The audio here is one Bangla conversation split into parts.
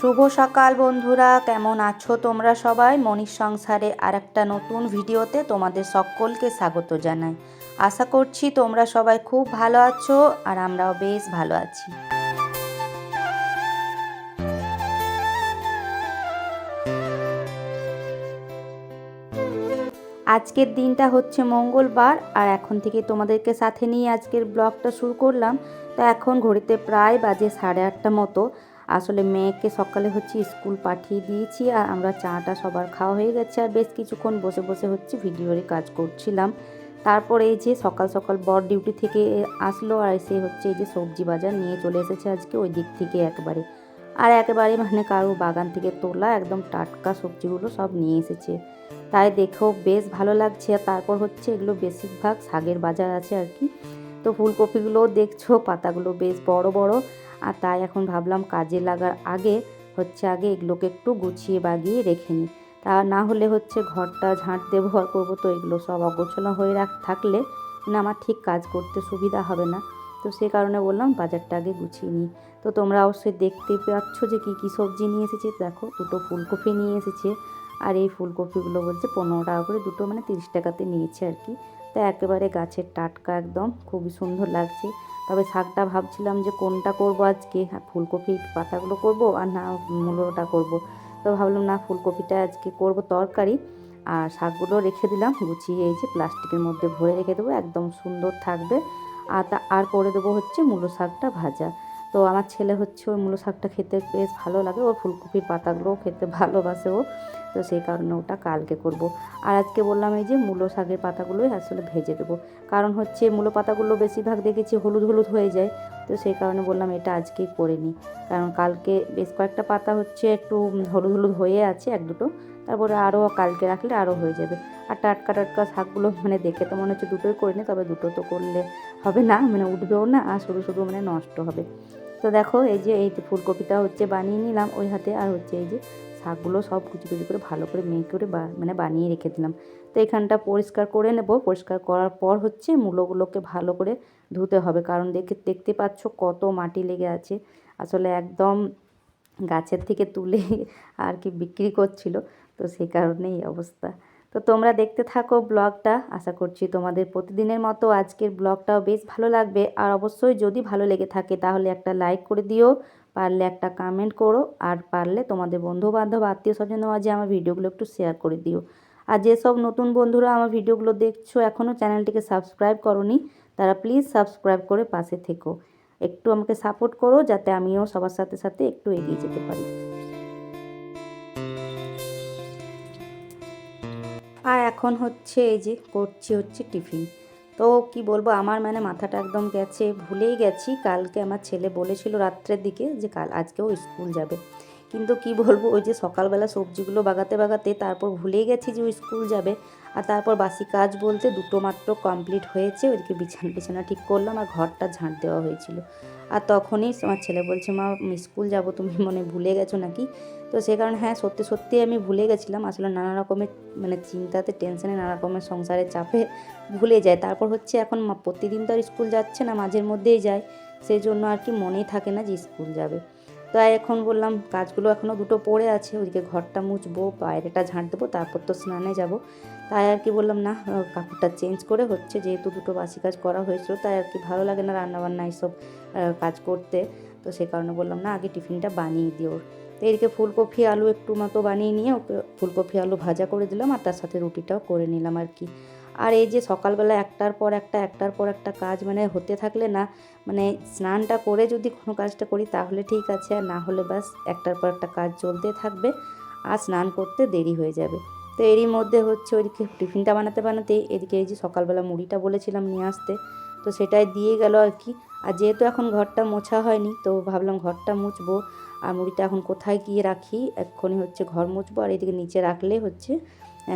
শুভ সকাল বন্ধুরা, কেমন আছো তোমরা সবাই? মনীষ সংসারে আর একটা নতুন ভিডিওতে তোমাদের সকলকে স্বাগত জানাই। আশা করছি তোমরা সবাই খুব ভালো আছো আর আমরাও বেশ ভালো আছি। আজকের দিনটা হচ্ছে মঙ্গলবার আর এখন থেকে তোমাদেরকে সাথে নিয়ে আজকের ব্লগটা শুরু করলাম। তো এখন ঘড়িতে প্রায় বাজে সাড়ে আটটা মতো। আসলে মেয়েকে সকালে হচ্ছে স্কুল পাঠিয়ে দিয়েছি আর আমরা চাটা সবার খাওয়া হয়ে গেছে আর বেশ কিছুক্ষণ বসে বসে হচ্ছে ভিডিওরই কাজ করছিলাম। তারপরে এই যে সকাল সকাল বর ডিউটি থেকে আসলো আর এসে হচ্ছে এই যে সবজি বাজার নিয়ে চলে এসেছে আজকে ওই দিক থেকে একবারে। আর একেবারে মানে কারও বাগান থেকে তোলা একদম টাটকা সবজিগুলো সব নিয়ে এসেছে। তাই দেখেও বেশ ভালো লাগছে আর তারপর হচ্ছে এগুলো বেশিরভাগ শাকের বাজার আছে আর কি। তো ফুলকপিগুলোও দেখছ, পাতাগুলো বেশ বড় বড়। আর তাই এখন ভাবলাম কাজে লাগার আগে, হচ্ছে আগে এগুলোকে একটু গুছিয়ে বাগিয়ে রেখে নিই। তা না হলে হচ্ছে ঘরটা ঝাঁট ব্যবহার করব তো এগুলো সব অগোছালো হয়ে রাখ, থাকলে না আমার ঠিক কাজ করতে সুবিধা হবে না। তো সে কারণে বললাম বাজারটা আগে গুছিয়ে নিই। তো তোমরা অবশ্যই দেখতে পাচ্ছ যে কী কী সবজি নিয়ে এসেছে। দেখো দুটো ফুলকপি নিয়ে এসেছে। আর এই ফুলকপিগুলো বলছে পনেরো টাকা করে দুটো মানে তিরিশ টাকাতে নিয়েছে আর কি। তা একেবারে গাছের টাটকা একদম, খুবই সুন্দর লাগছে। তবে শাকটা ভাবছিলাম যে কোনটা করব আজকে? হ্যাঁ, ফুলকপি পাতাগুলো করব আর না মূলোটা করব। তো ভাবলাম না ফুলকপিটা আজকে করব তরকারি। আর শাকগুলো রেখে দিলাম গুছিয়ে এই যে প্লাস্টিকের মধ্যে ভরে রেখে দেবো একদম সুন্দর থাকবে। আর তা আর করে দেবো হচ্ছে মূলো শাকটা ভাজা। তো আমার ছেলে হচ্ছে ওই মূলো শাকটা খেতে বেশ ভালো লাগে। ওর ফুলকপির পাতাগুলোও খেতে ভালোবাসে ও। তো সেই কারণে ওটা কালকে করব। আর আজকে বললাম এই যে মূলো শাকের পাতাগুলোই আসলে ভেজে দেবো। কারণ হচ্ছে মূলো পাতাগুলো বেশিরভাগ দেখেছি হলুদ হলুদ হয়ে যায়। তো সেই কারণে বললাম এটা আজকেই করে নিই। কারণ কালকে বেশ কয়েকটা পাতা হচ্ছে একটু হলুদ হলুদ হয়ে আছে এক দুটো। তারপরে আরও কালকে রাখলে আরও হয়ে যাবে। আর টাটকা টাটকা শাকগুলো মানে দেখে তো মনে হচ্ছে দুটোই করে নিই তবে দুটো তো করলে হবে না মানে উঠবেও না, আর শুধু শুধু মানে নষ্ট হবে। তো দেখো, এই যে এই ফুলকপিটা হচ্ছে বানিয়ে নিলাম ওই হাতে, আর হচ্ছে এই যে শাকগুলো সব কুচি কুচি করে ভালো করে মেয়ে করে মানে বানিয়ে রেখে দিলাম। তো এখানটা পরিষ্কার করে নেব। পরিষ্কার করার পর হচ্ছে মূলোগুলোকে ভালো করে ধুতে হবে, কারণ দেখে, দেখতে পাচ্ছ কত মাটি লেগে আছে। আসলে একদম গাছের থেকে তুলে আর কি বিক্রি করছিল, তো সেই কারণেই অবস্থা। তো তোমরা দেখতে থাকো ব্লগটা। আশা করছি তোমাদের প্রতিদিনের মতো আজকের ব্লগটাও বেশ ভালো লাগবে। আর অবশ্যই যদি ভালো লেগে থাকে তাহলে একটা লাইক করে দিও, পারলে একটা কমেন্ট করো, আর পারলে তোমাদের বন্ধু বান্ধব আত্মীয় স্বজন মাঝে আমার ভিডিওগুলো একটু শেয়ার করে দিও। আর যেসব নতুন বন্ধুরা আমার ভিডিওগুলো দেখছ এখনও চ্যানেলটিকে সাবস্ক্রাইব করনি, তারা প্লিজ সাবস্ক্রাইব করে পাশে থেকো। একটু আমাকে সাপোর্ট করো যাতে আমিও সবার সাথে সাথে একটু এগিয়ে যেতে পারি। এখন হচ্ছে এই যে করছি হচ্ছে টিফিন। তো কি বলব, আমার মানে মাথাটা একদম গেছে, ভুলেই গেছি। কালকে আমার ছেলে বলেছিল রাত্রের দিকে যে কাল, আজকেও স্কুল যাবে। কিন্তু কি বলব, ওই যে সকালবেলা সবজিগুলো বাগাতে বাগাতে তারপর ভুলেই গেছি যে ও স্কুল যাবে। আর তারপর বাসি কাজ বলতে দুটো মাত্র কমপ্লিট হয়েছে ওইদিকে বিছানা বিছানা ঠিক করলাম আর ঘরটা ঝাঁট দেওয়া হয়েছিল। আর তখনই আমার ছেলে বলছে, মা স্কুল যাব, তুমি মনে ভুলে গেছো নাকি? তো সে কারণে হ্যাঁ সত্যি সত্যি আমি ভুলে গেছিলাম, আসলে নানা রকমের মানে চিন্তাতে টেনশনে নানা রকমের সংসারের চাপে ভুলে যায়। তারপর হচ্ছে এখন প্রতিদিন তো আর স্কুল যাচ্ছে না, মাঝের মধ্যেই যায়। সেই জন্য আর কি মনেই থাকে না যে স্কুল যাবে। তাই এখন বললাম কাজগুলো এখনও দুটো পড়ে আছে ওইদিকে ঘরটা মুছবো, বাইরেটা ঝাঁট দেবো, তারপর তো স্নানে যাব। তাই আর কি বললাম, না কাপড়টা চেঞ্জ করে হচ্ছে, যেহেতু দুটো বাসি কাজ করা হয়েছিল, তাই আর কি ভালো লাগে না রান্নাবান্না এইসব কাজ করতে। তো সে কারণে বললাম, না, আগে টিফিনটা বানিয়ে দিও। তো এদিকে ফুলকপি, আলু একটু মতো বানিয়ে নিয়ে ওকে ফুলকপি, আলু ভাজা করে দিলাম, আর তার সাথে রুটিটাও করে নিলাম আর কি। আর এই যে সকালবেলা একটার পর একটা, একটার পর একটা কাজ মানে হতে থাকলে না মানে স্নানটা করে যদি কোনো কাজটা করি তাহলে ঠিক আছে, আর না হলে বাস একটার পর একটা কাজ চলতে থাকবে আর স্নান করতে দেরি হয়ে যাবে। তো এরই মধ্যে হচ্ছে ওইদিকে টিফিনটা বানাতে বানাতে এদিকে এই যে সকালবেলা মুড়িটা বলেছিলাম নিয়ে আসতে, তো সেটাই দিয়ে গেল আর কি। আর যেহেতু এখন ঘরটা মোছা হয়নি, তো ভাবলাম ঘরটা মুছবো, আর মুড়িটা এখন কোথায় গিয়ে রাখি, এক্ষুনি হচ্ছে ঘর মুছবো, আর এদিকে নিচে রাখলে হচ্ছে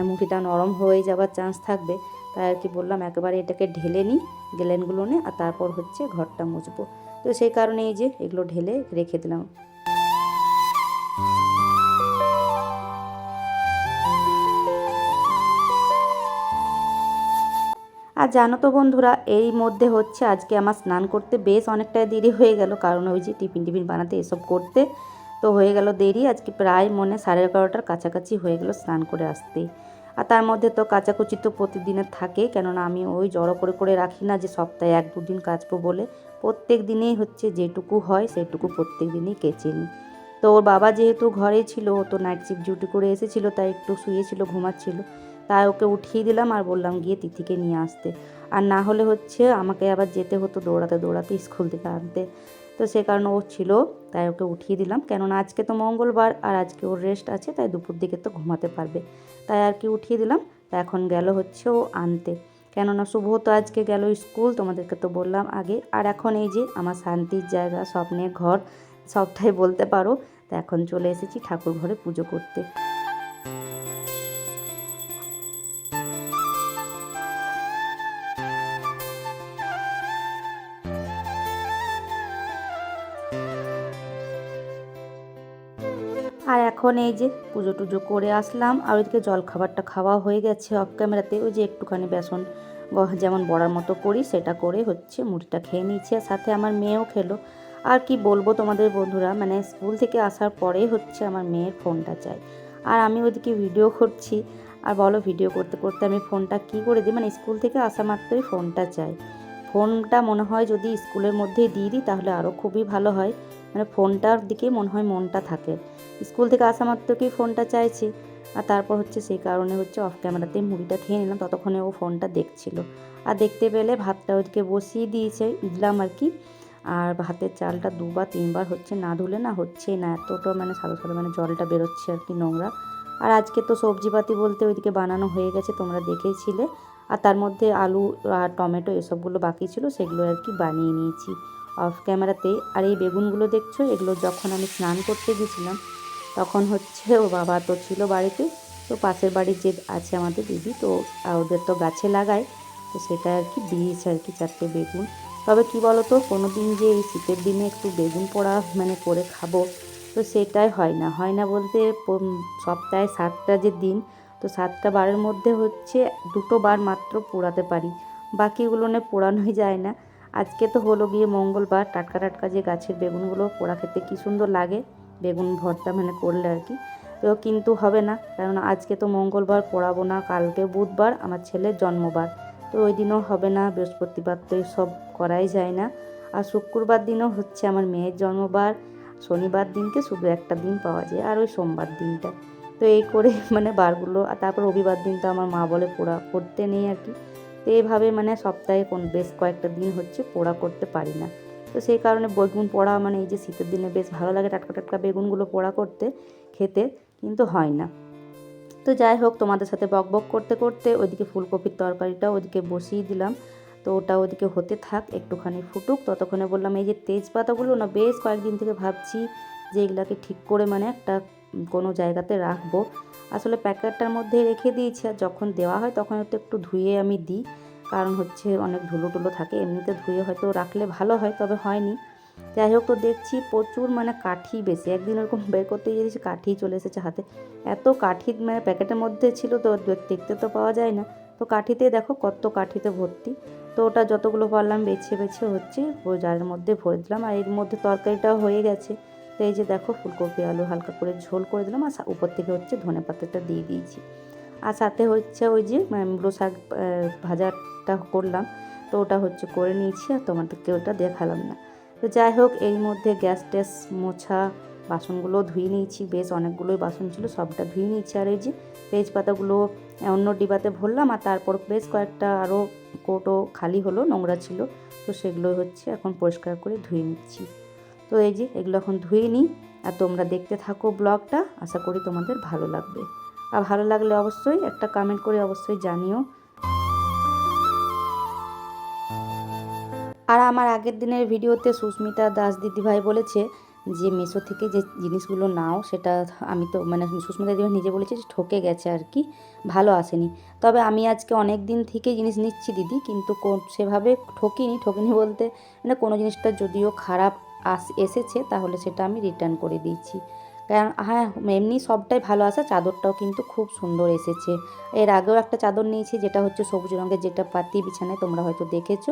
মুড়িটা নরম হয়ে যাওয়ার চান্স থাকবে। তাই আর কি বললাম, একেবারে এটাকে ঢেলে নিই, গেলেনগুলো নে, আর তারপর হচ্ছে ঘরটা মুছবো। তো সেই কারণে এই যে এগুলো ঢেলে রেখে দিলাম। আর জানো তো বন্ধুরা, এই মধ্যে হচ্ছে আজকে আমার স্নান করতে বেশ অনেকটাই দেরি হয়ে গেল, কারণ ওই যে টিফিন টিফিন বানাতে এসব করতে। তো হয়ে গেল দেরি। আজকে প্রায় মনে সাড়ে এগারোটার কাছাকাছি হয়ে গেল স্নান করে আসতেই আর তার মধ্যে তো কাচাকুচি তো প্রতিদিনের থাকে, কেননা আমি ওই জড়ো করে করে রাখি না যে সপ্তাহে এক দুদিন কাচবো বলে। প্রত্যেক দিনেই হচ্ছে যেটুকু হয় সেটুকু প্রত্যেক দিনই কেচে নিই। তো ওর বাবা যেহেতু ঘরে ছিল, ও তো নাইট শিফট ডিউটি করে এসেছিল, তাই একটু শুয়েছিল, ঘুমাচ্ছিল। তাই ওকে উঠিয়ে দিলাম আর বললাম গিয়ে তিথিকে নিয়ে আসতে। আর না হলে হচ্ছে আমাকে আবার যেতে হতো দৌড়াতে দৌড়াতে স্কুল থেকে আনতে। তো সে কারণে ও ছিল, তাই ওকে উঠিয়ে দিলাম। কেননা আজকে তো মঙ্গলবার আর আজকে ওর রেস্ট আছে, তাই দুপুর দিকে তো ঘুমাতে পারবে। তাই আর কি উঠিয়ে দিলাম, তা এখন গেল হচ্ছে ও আনতে। কেননা শুভ তো আজকে গেল স্কুল, তোমাদেরকে তো বললাম আগে। আর এখন এই যে আমার শান্তির জায়গা, স্বপ্নের ঘর, সবটাই বলতে পারো। তা এখন চলে এসেছি ঠাকুর ঘরে পুজো করতে। এখন এই যে পুজো টুজো করে আসলাম আর ওইদিকে জল খাবারটা খাওয়া হয়ে গেছে অফ ক্যামেরাতে ওই যে একটুখানি বেসন যেমন বড়ার মতো করি, সেটা করে হচ্ছে মুড়িটা খেয়ে নিচ্ছে আর সাথে আমার মেয়েও খেলো। আর কি বলব তোমাদের বন্ধুরা মানে স্কুল থেকে আসার পরেই হচ্ছে আমার মেয়ের ফোনটা চাই। আর আমি ওদিকে ভিডিও করছি। আর বলো ভিডিও করতে করতে আমি ফোনটা কি করে দিই? মানে স্কুল থেকে আসা মাত্রই ফোনটা চাই। ফোনটা মনে হয় যদি স্কুলের মধ্যেই দিয়ে দিই, তাহলে আরও খুবই ভালো হয়। মানে ফোনটার দিকে মনে হয় মনটা থাকে। স্কুল থেকে আসা মাত্রকেই ফোনটা চাইছি। আর তারপর হচ্ছে সেই কারণে হচ্ছে অফ ক্যামেরাতে মুড়িটা খেয়ে নিলাম, ততক্ষণে ও ফোনটা দেখছিল। আর দেখতে পেলে ভাতটা ওদিকে বসিয়ে দিয়েছে দিলাম আর কি। আর ভাতের চালটা দুবার, তিনবার হচ্ছে না ধুলে না হচ্ছে না, এতটা মানে সাদা সাদা মানে জলটা বেরোচ্ছে আর কি নোংরা। আর আজকে তো সবজিপাতি বলতে ওইদিকে বানানো হয়ে গেছে, তোমরা দেখেইছিলে আর তার মধ্যে আলু আর টমেটো এসবগুলো বাকি ছিল, সেগুলো আর কি বানিয়ে নিয়েছি অফ ক্যামেরাতেই আর এই বেগুনগুলো দেখছ, এগুলো যখন আমি স্নান করতে গেছিলাম তখন হচ্ছে ও বাবা তো ছিল বাড়িতে, তো পাশের বাড়ির যে আছে আমাদের দিদি, তো ওদের তো গাছে লাগায়, তো সেটা আর কি দিয়েছে আর কি, চারটে বেগুন। তবে কি বলো তো কোনো দিন যে এই শীতের দিনে একটু বেগুন পোড়া মানে করে খাব, তো সেটাই হয় না। হয় না বলতে সপ্তাহে সাতটা যে দিন, তো সাতটা বারের মধ্যে হচ্ছে দুটো বার মাত্র পোড়াতে পারি। বাকিগুলো নিয়ে, পোড়ানোই যায় না। আজকে তো হলো গিয়ে মঙ্গলবার, টাটকা টাটকা যে গাছের বেগুনগুলো পোড়া খেতে কী সুন্দর লাগে। বেগুন ভর্তা মানে করলে আর কি। তো কিন্তু হবে না কারণ আজকে তো মঙ্গলবার, পড়াবো না, কালকে বুধবার, আমার ছেলের জন্মবার। তো ওই দিনও হবে না, বৃহস্পতিবার তো সব করাই যায় না। আর শুক্রবার দিনও হচ্ছে আমার মেয়ের জন্মবার, শনিবার দিনকে শুধু একটা দিন পাওয়া যায়, আর ওই সোমবার দিনটা। তো এই করে মানে বারগুলো, আর তারপর রবিবার দিন তো আমার মা বলে পোড়া করতে নেই আর কি। তো এইভাবে মানে সপ্তাহে কোন, বেশ কয়েকটা দিন হচ্ছে পোড়া করতে পারি না। তো সেই কারণে বেগুন পোড়া মানে এই যে শীতের দিনে বেশ ভালো লাগে টাটকা টাটকা বেগুনগুলো পোড়া করতে, খেতে, কিন্তু হয় না। তো যাই হোক, তোমাদের সাথে বক বক করতে করতে ওইদিকে ফুলকপির তরকারিটা ওদিকে বসিয়ে দিলাম। তো ওটা ওদিকে হতে থাক, একটুখানি ফুটুক। ততক্ষণে বললাম, এই যে তেজপাতাগুলো না, বেশ কয়েকদিন থেকে ভাবছি যে এগুলাকে ঠিক করে মানে একটা কোনো জায়গাতে রাখব। আসলে প্যাকেটটার মধ্যে রেখে দিয়েছি, আর যখন দেওয়া হয় তখন একটু একটু ধুয়ে আমি দিই। কারণ হচ্ছে অনেক ধুলো টুলো থাকে, এমনিতে ধুয়ে হয়তো রাখলে ভালো হয়, তবে হয়নি। যাই হোক, তো দেখছি প্রচুর মানে কাঠি বেশি। একদিন ওরকম বের করতে গিয়ে দেখছি কাঠি চলে এসেছে হাতে। এত কাঠি মানে প্যাকেটের মধ্যে ছিল তো দেখতে তো পাওয়া যায় না। তো কাঠিতে দেখো কত কাঠিতে ভর্তি। তো ওটা যতগুলো পারলাম বেছে বেছে হচ্ছে জারের মধ্যে ভরে দিলাম। আর এর মধ্যে তরকারিটাও হয়ে গেছে। তো এই যে দেখো, ফুলকপি, আলু হালকা করে ঝোল করে দিলাম। আর উপর থেকে হচ্ছে ধনে পাতাটা দিয়ে দিয়েছি। আর সাথে হচ্ছে ওই যে মানে শাক ভাজাটা করলাম। তো ওটা হচ্ছে করে নিয়েছি আর তোমাদেরকে ওটা দেখালাম না। তো যাই হোক, এর মধ্যে গ্যাস ট্যাস মোছা বাসনগুলো ধুয়ে নিয়েছি। বেশ অনেকগুলোই বাসন ছিল, সবটা ধুয়ে নিয়েছি। আর এই যে তেজপাতাগুলো অন্য ডিবাতে ভরলাম আর তারপর বেশ কয়েকটা আরও কোটো খালি হলো, নোংরা ছিল। তো সেগুলো হচ্ছে এখন পরিষ্কার করে ধুয়ে নিচ্ছি। তো এই যে এগুলো এখন ধুয়ে নিই আর তোমরা দেখতে থাকো ব্লগটা। আশা করি তোমাদের ভালো লাগবে। আর ভালো লাগলে অবশ্যই একটা কমেন্ট করে অবশ্যই জানিও। আর আমার আগের দিনের ভিডিওতে সুস্মিতা দাস দিদিভাই বলেছে যে, মেশো থেকে যে জিনিসগুলো নাও, সেটা আমি তো মানে সুস্মিতা দিদিভাই নিজে বলেছে যে, ঠকে গেছে আর কি, ভালো আসেনি। তবে আমি আজকে অনেক দিন থেকে জিনিস নিচ্ছি দিদি, কিন্তু সেভাবে ঠকিনি ঠকিনি বলতে মানে কোনো জিনিসটা যদিও খারাপ আস, এসেছে, তাহলে সেটা আমি রিটার্ন করে দিয়েছি। কারণ হ্যাঁ এমনি সবটাই ভালো আসে চাদরটাও কিন্তু খুব সুন্দর এসেছে। এর আগেও একটা চাদর নিয়েছি, যেটা হচ্ছে সবুজ রঙের, যেটা পাতি বিছানায় তোমরা হয়তো দেখেছ।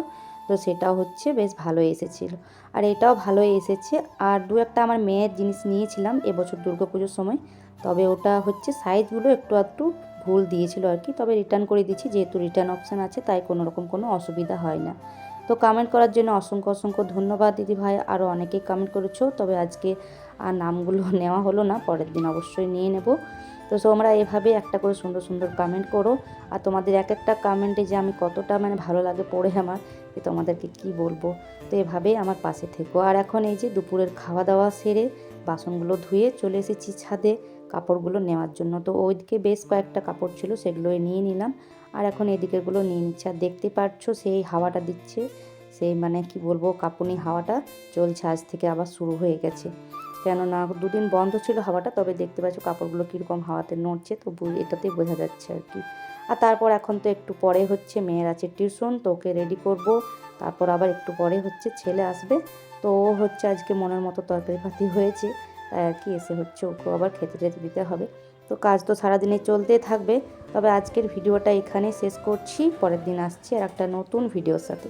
তো সেটাও হচ্ছে বেশ ভালো এসেছিল। আর এটাও ভালোই এসেছে। আর দু একটা আমার মেয়ের জিনিস নিয়েছিলাম এবছর পুজোর সময়। তবে ওটা হচ্ছে সাইজগুলো একটু একটু ভুল দিয়েছিল আর কি। তবে রিটার্ন করে দিচ্ছি যেহেতু রিটার্ন অপশান আছে, তাই কোনো রকম কোনো অসুবিধা হয় না। তো কমেন্ট করার জন্য অসংখ্য অসংখ্য ধন্যবাদ দিদি ভাই। আরও অনেকেই কমেন্ট করেছ, তবে আজকে আর নামগুলো নেওয়া হলো না, পরের দিন অবশ্যই নিয়ে নেব। তো তোমরা এভাবে একটা করে সুন্দর সুন্দর কমেন্ট করো। আর তোমাদের এক একটা কমেন্টে যে আমি কতটা মানে ভালো লাগে পড়ে আমার যে তোমাদেরকে কি বলব? তো এভাবেই আমার পাশে থেকো। আর এখন এই যে দুপুরের খাওয়া দাওয়া সেরে বাসনগুলো ধুয়ে চলে এসেছি ছাদে কাপড়গুলো নেওয়ার জন্য। তো ওইদিকে বেশ কয়েকটা কাপড় ছিল, সেগুলোই নিয়ে নিলাম। আর এখন এদিকেরগুলো নিয়ে নিচ্ছে। আর দেখতে পাচ্ছ সেই হাওয়াটা দিচ্ছে, সেই মানে কি বলব, কাঁপুনি হাওয়াটা চলছে। আজ থেকে আবার শুরু হয়ে গেছে। কেননা দুদিন বন্ধ ছিল হাওয়াটা, তবে দেখতে পাচ্ছ কাপড়গুলো কীরকম হাওয়াতে নড়ছে, তো এটাতেই বোঝা যাচ্ছে আর কি। আর তারপর এখন তো একটু পরে হচ্ছে মেয়ের আছে টিউশন, তো ওকে রেডি করব। তারপর আবার একটু পরে হচ্ছে ছেলে আসবে। তো ও হচ্ছে আজকে মনের মতো তরকারি পাতি হয়েছে, তাই আর কি, এসে হচ্ছে ওকে আবার খেতে টেতে দিতে হবে। তো কাজ তো সারাদিনে চলতে থাকবে। তবে আজকের ভিডিওটা এখানে শেষ করছি। পরের দিন আসছি আর একটা নতুন ভিডিওর সাথে।